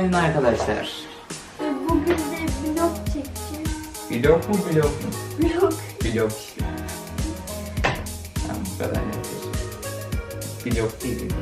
günaydın, arkadaşlar. Bugün de vlog çekeceğiz. Vlog mu, vlog mu? Vlog. Vlog. Tamam, bu kadar yapıyorsun. Vlog değil.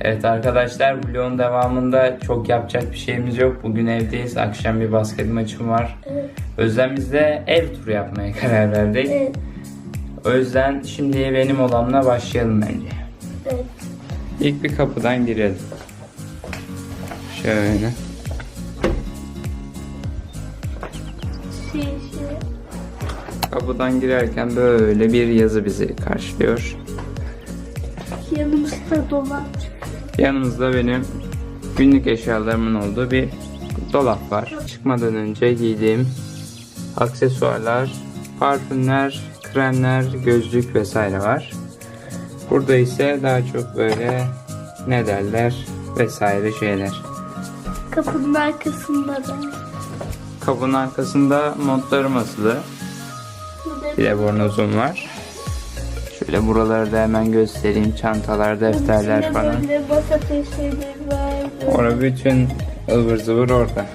Evet arkadaşlar vlogun devamında çok yapacak bir şeyimiz yok. Bugün evdeyiz. Akşam bir basket maçım var. Evet. Özlem biz de ev turu yapmaya karar verdik. Evet. O yüzden şimdi benim odamla başlayalım bence. İlk bir kapıdan girelim. Şöyle. Kapıdan girerken böyle bir yazı bizi karşılıyor. Yanımızda dolap. Yanımızda benim günlük eşyalarımın olduğu bir dolap var. Çıkmadan önce giydiğim aksesuarlar, parfümler, kremler, gözlük vesaire var. Burada ise daha çok böyle ne derler vesaire şeyler. Kapının arkasında da. Kapının arkasında montlarım asılı. Bir de bornozum var. Şöyle buraları da hemen göstereyim. Çantalar, defterler falan. Masa var. Orada bütün ıvır zıvır orada.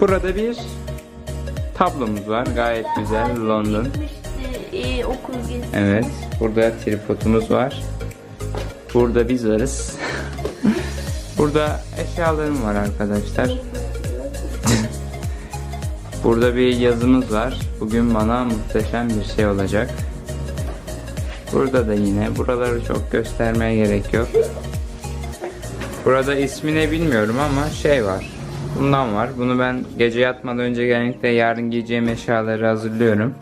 Burada bir tablomuz var. Gayet güzel. London. Gitmişti, e, okul gezisi. Evet. Burada tripodumuz var. Burada biz varız. Burada eşyalarım var arkadaşlar. Burada bir yazımız var. Bugün bana muhteşem bir şey olacak. Burada da yine buraları çok göstermeye gerek yok. Burada ismini bilmiyorum ama şey var. Bundan var. Bunu ben gece yatmadan önce genellikle yarın giyeceğim eşyaları hazırlıyorum.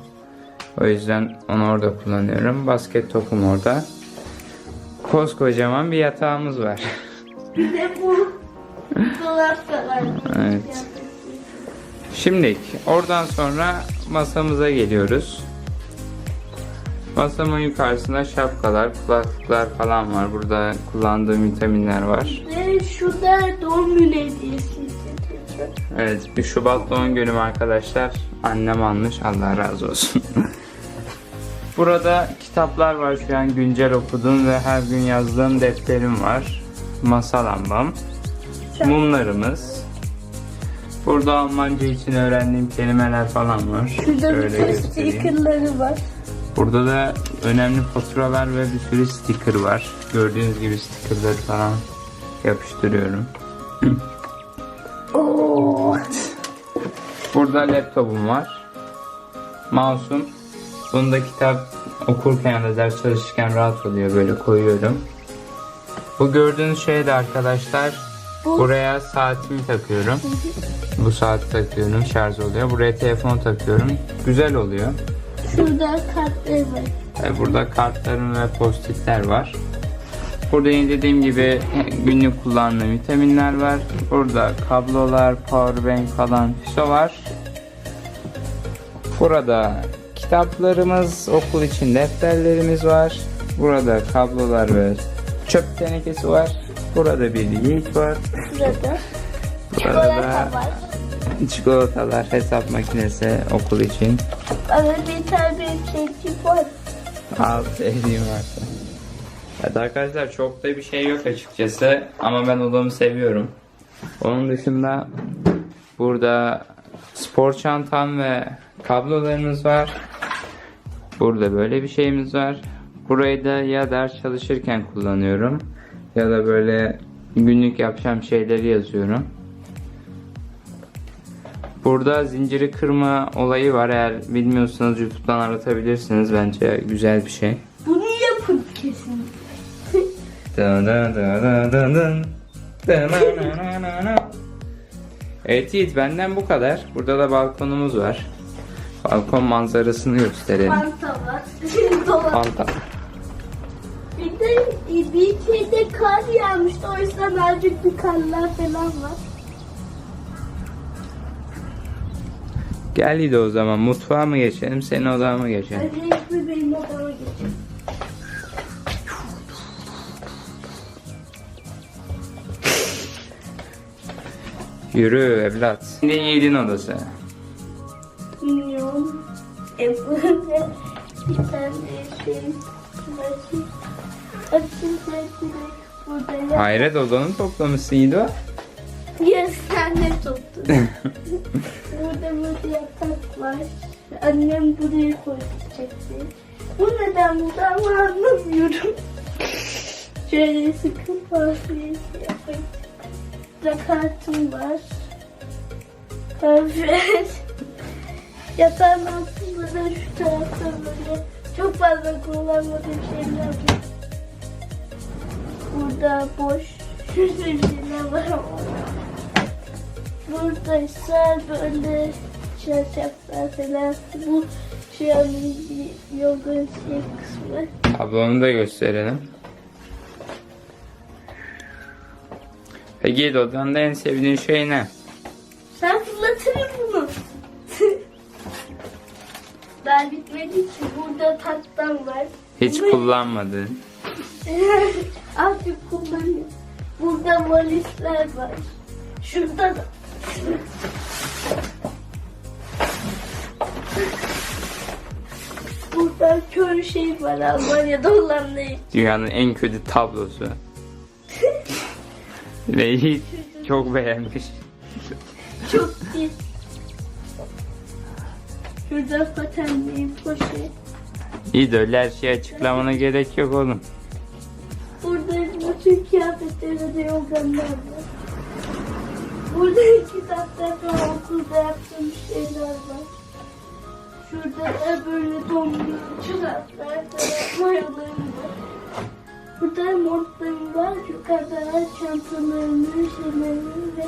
O yüzden onu orada kullanıyorum. Basket topum orada. Koskocaman bir yatağımız var. Bir de bu dolap da var. Evet. Şimdilik oradan sonra masamıza geliyoruz. Masamın yukarısında şapkalar, kulaklıklar falan var. Burada kullandığım vitaminler var. Ve şurada doğum günü hediyesi. Evet, bir Şubat doğum günüm arkadaşlar. Annem almış, Allah razı olsun. Burada kitaplar var şu an güncel okuduğum ve her gün yazdığım defterim var. Masa lambam. Mumlarımız. Burada Almanca için öğrendiğim kelimeler falan var. Şurada bir Şöyle sürü göstereyim. stickerları var. Burada da önemli faturalar ve bir sürü sticker var. Gördüğünüz gibi stickerları falan yapıştırıyorum. Oo. Burada laptopum var. Mouse'um. Bunda kitap okurken ya da ders çalışırken rahat oluyor. Böyle koyuyorum. Bu gördüğünüz şey de arkadaşlar Bu- buraya saatimi takıyorum. Bu saati takıyorum. Şarj oluyor. Buraya telefonu takıyorum. Güzel oluyor. Şurada kartları var. E, Burada kartlarım ve postitler var. Burada yine dediğim gibi günlük kullandığım vitaminler var. Burada kablolar, powerbank falan fiso var. Burada kitaplarımız, okul için defterlerimiz var. Burada kablolar ve çöp tenekesi var. Burada bir yiğit var. Şurada. Burada Çikolata var. çikolatalar, hesap makinesi okul için. Ama bir tane bir çekip var. Al sevdiğim varsa. Evet arkadaşlar çok da bir şey yok açıkçası ama ben odamı seviyorum. Onun dışında burada spor çantam ve kablolarımız var. Burada böyle bir şeyimiz var. Burayı da ya ders çalışırken kullanıyorum ya da böyle günlük yapacağım şeyleri yazıyorum. Burada zinciri kırma olayı var. Eğer bilmiyorsanız YouTube'dan aratabilirsiniz. Bence güzel bir şey. Bunu yapın kesin. Dın dın dın dın dın. Dın dın dın dın dın dın. Evet Yiğit benden bu kadar. Burada da balkonumuz var. Balkon manzarasını gösterelim. Fanta var. Fanta. Bir de e, bir kere kar yağmıştı. O yüzden azıcık bir karlar falan var. Gel Yiğit o zaman mutfağa mı geçelim senin odana mı geçelim? Öncelikle benim odama geçelim. Yürü evlat. Şimdi Yiğit'in odası. Bir tane şey hepsini burada. Hayret odanı toplamışsın İdo. Yes, sen de tuttun. burada burada yatak var. Annem buraya koyacaktı. Bu neden burada ama anlamıyorum. Şöyle sıkı fazlayı yapayım. Burada kartım var. Evet. Yatağın altında da şu tarafta böyle çok fazla kullanmadığım şeyler var. Burada boş bir şeyler var. Burada ise böyle çarşaflar falan. Bu şey yoga şey kısmı. Tablonu da gösterelim. Peki odanda en sevdiğin şey ne? Sen bitmedi ki. Burada tatlam var. Hiç kullanmadığın. Azıcık kullanıyorum. Burada valizler var. Şurada da. Burada kör şey var Almanya'da olan ne? Dünyanın en kötü tablosu. Ve hiç çok beğenmiş. Çok pis. Şurada patenliyim poşet. İyi de öyle her şeyi açıklamana gerek yok oğlum. Burada bütün kıyafetleri de yorganlar var. Burada kitaplar var, okulda yaptığım şeyler var. Şurada da böyle donlu çoraplar, mayolarım var. Burada montlarım var, yukarıda çantalarımı, şeylerimi ve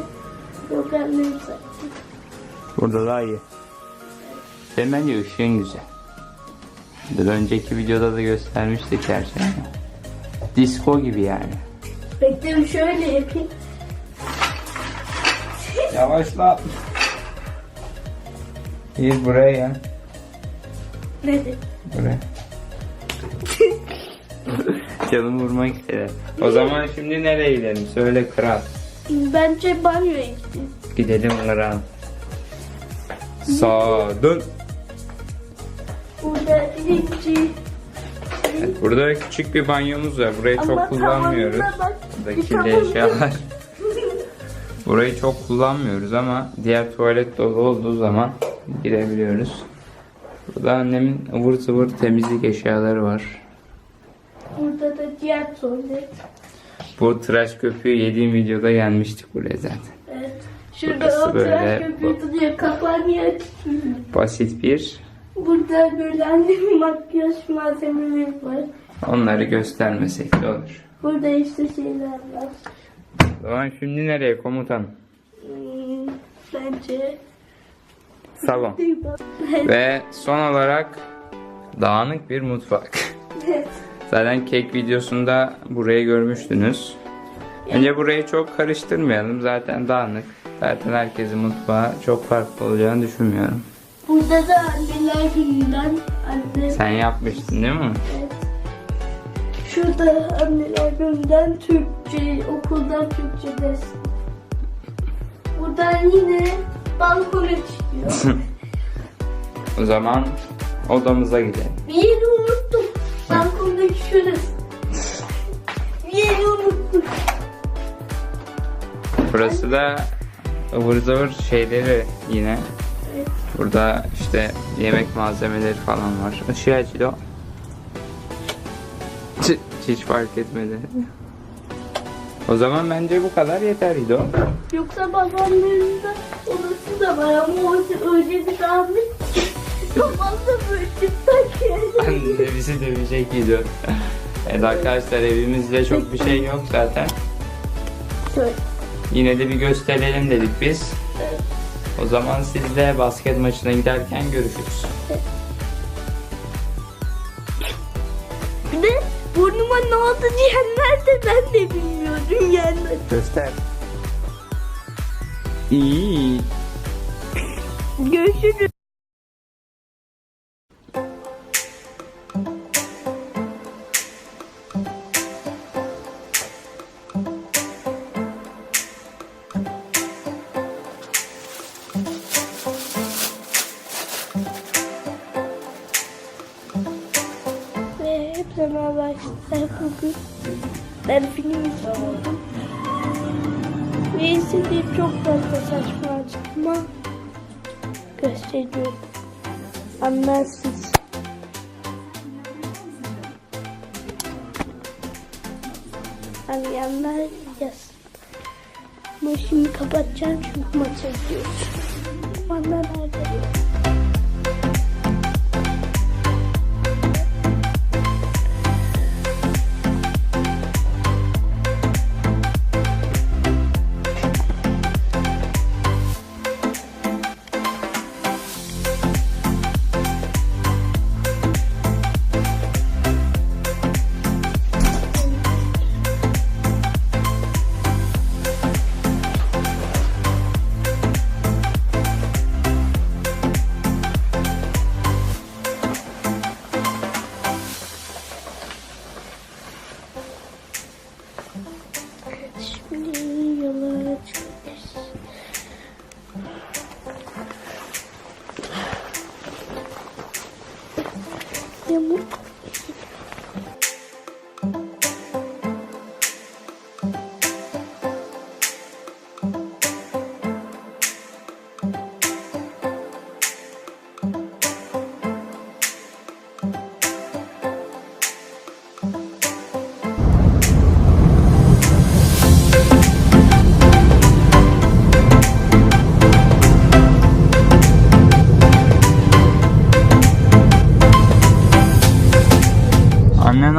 yorganlarımı sattım. Burada daha iyi. Senin bence ışığın güzel. Bir önceki videoda da göstermiştik her şeyi. Disco gibi yani. Bekleyin şöyle yapayım. Yavaşla. İyi buraya gel. Nedir? Buraya. Canım vurmak istedi. O zaman şimdi nereye gidelim? Söyle kral. Bence banyoya gideyim. Gidelim kral. Sağ dön. Burada Evet, burada küçük bir banyomuz var. Burayı çok Ama kullanmıyoruz. bak. Eşyalar. Burayı çok kullanmıyoruz ama diğer tuvalet dolu olduğu zaman girebiliyoruz. Burada annemin ıvır zıvır temizlik eşyaları var. Burada da diğer tuvalet. Bu tıraş köpüğü yediğim videoda gelmiştik buraya zaten. Evet. Şurada Burası o tıraş böyle- köpüğü duruyor. Açık? Basit bir. Burada böyle annemin makyaj malzemeleri var. Onları göstermesek de olur. Burada işte şeyler var. O zaman şimdi nereye komutan? Hmm, bence. Salon. Ve son olarak dağınık bir mutfak. evet. Zaten kek videosunda burayı görmüştünüz. Önce burayı çok karıştırmayalım. Zaten dağınık. Zaten herkesin mutfağı çok farklı olacağını düşünmüyorum. Burada da anneler gününden anne. Sen yapmıştın değil mi? Evet. Şurada anneler gününden Türkçe, okuldan Türkçe ders. Buradan yine balkona çıkıyor. O zaman odamıza gidelim. Bir yeri unuttum. Balkondaki şurası. Bir yeri unuttum. Burası da ıvır zıvır şeyleri yine. Burada işte yemek malzemeleri falan var. Işığı açıyor. Hiç, fark etmedi. O zaman bence bu kadar yeter İdo. Yoksa babamların da odası da var ama orası öyle bir dağınık ki. Kafamda böyle çıplak yerler. Anne bizi dövecek İdo. Evet arkadaşlar evimizde çok bir şey yok zaten. Yine de bir gösterelim dedik biz. O zaman sizle basket maçına giderken görüşürüz. Bir de burnuma ne oldu diyenler de ben de bilmiyorum yani. Göster. İyi. Görüşürüz. Ben film izliyordum. Ve izlediğim çok fazla saçma açıklama gösteriyorum. Anlarsınız. Anlayanlar yazsın. Ama şimdi kapatacağım çünkü maça gidiyoruz. Bana? Yamuk.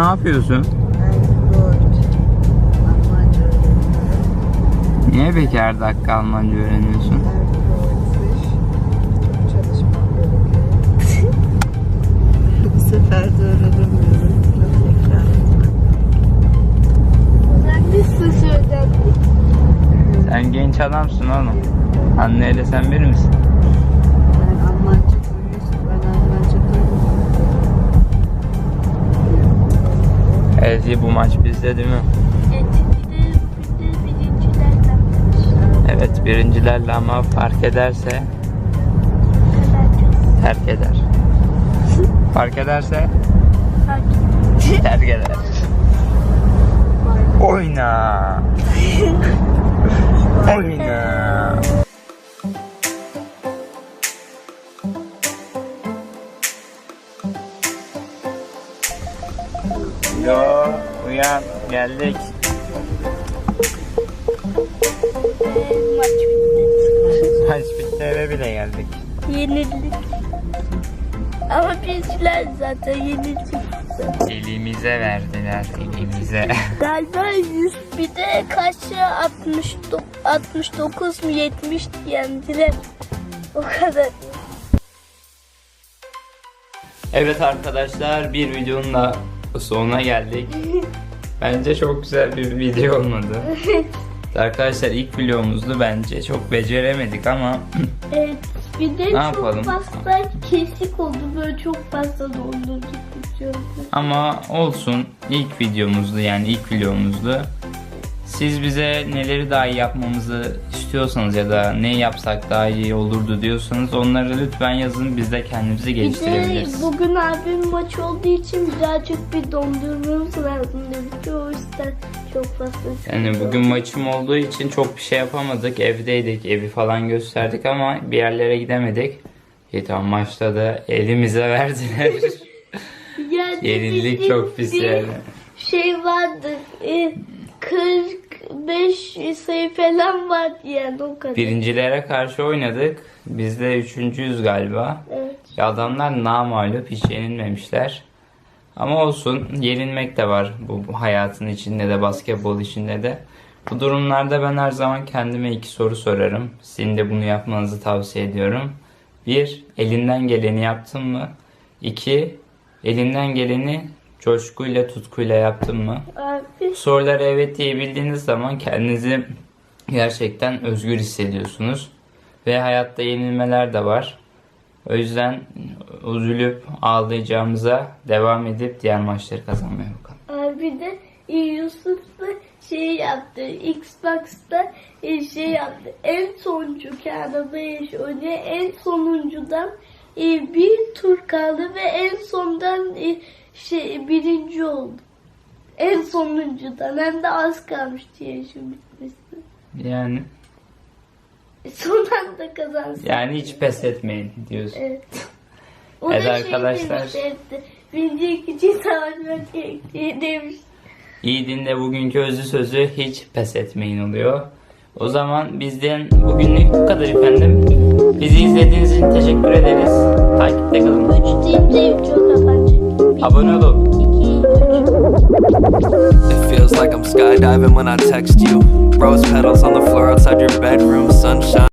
Yapıyorsun? Niye peki her dakika Almanca öğreniyorsun? Bu sefer de öğrenemiyorum. Sen genç adamsın oğlum. Anneyle sen bir misin? Elzi bu maç bizde değil mi? Evet birincilerle ama fark ederse terk eder. Fark ederse terk eder. Oyna. Oyna. Yo uyan geldik. Maç bitti. Maç bitti eve bile geldik. Yenildik. Ama bizler zaten yenildik. Elimize verdiler elimize. Galiba 100 bir de kaçı 69, 69 mu 70 yendiler. O kadar. Evet arkadaşlar bir videonun da sonuna geldik. Bence çok güzel bir video olmadı. Arkadaşlar ilk videomuzdu bence çok beceremedik ama Evet, bir de Ne çok yapalım? fazla kesik oldu. Böyle çok fazla dondurduk videomu. ama olsun ilk videomuzdu yani ilk videomuzdu. Siz bize neleri daha iyi yapmamızı istiyorsanız ya da ne yapsak daha iyi olurdu diyorsanız onları lütfen yazın biz de kendimizi Bir de geliştirebiliriz. bugün abim maç olduğu için birazcık bir dondurmamız lazım demişti. O yüzden çok fazla Yani bugün maçım olduğu için çok bir şey yapamadık. Evdeydik, evi falan gösterdik ama bir yerlere gidemedik. İyi tamam maçta da elimize verdiler. Yani Yenildik çok pis yani. Şey vardı. E, 45 sayı falan vardı yani o kadar. Birincilere karşı oynadık. Biz de üçüncüyüz galiba. Evet. Ya adamlar namağlup hiç yenilmemişler. Ama olsun yenilmek de var bu hayatın içinde de basketbol içinde de. Bu durumlarda ben her zaman kendime iki soru sorarım. Sizin de bunu yapmanızı tavsiye ediyorum. Bir, elinden geleni yaptın mı? İki, elinden geleni coşkuyla tutkuyla yaptın mı? Abi Sorulara evet diyebildiğiniz zaman kendinizi gerçekten özgür hissediyorsunuz. Ve hayatta yenilmeler de var. O yüzden üzülüp ağlayacağımıza devam edip diğer maçları kazanmaya bakalım. Abi de e, Yusuf da şey yaptı. Xbox'ta e, şey yaptı. En sonuncu kağıda yaş oynuyor. En sonuncudan e, bir tur kaldı ve en sondan e, şey birinci oldu. En sonuncudan hem de az kalmıştı yarışın bitmesi. Yani E, Son anda kazansın. yani hiç pes etmeyin diyorsun. Evet. O Evet da arkadaşlar. Şey demişti, Birinci için savaşmak gerektiği demiş. Yiğit'in de bugünkü özü sözü hiç pes etmeyin oluyor. O zaman bizden bugünlük bu kadar efendim. Bizi izlediğiniz için teşekkür ederiz. Takipte kalın. Üç deyince çok It feels like I'm skydiving when I text you. Rose petals on the floor outside your bedroom, sunshine.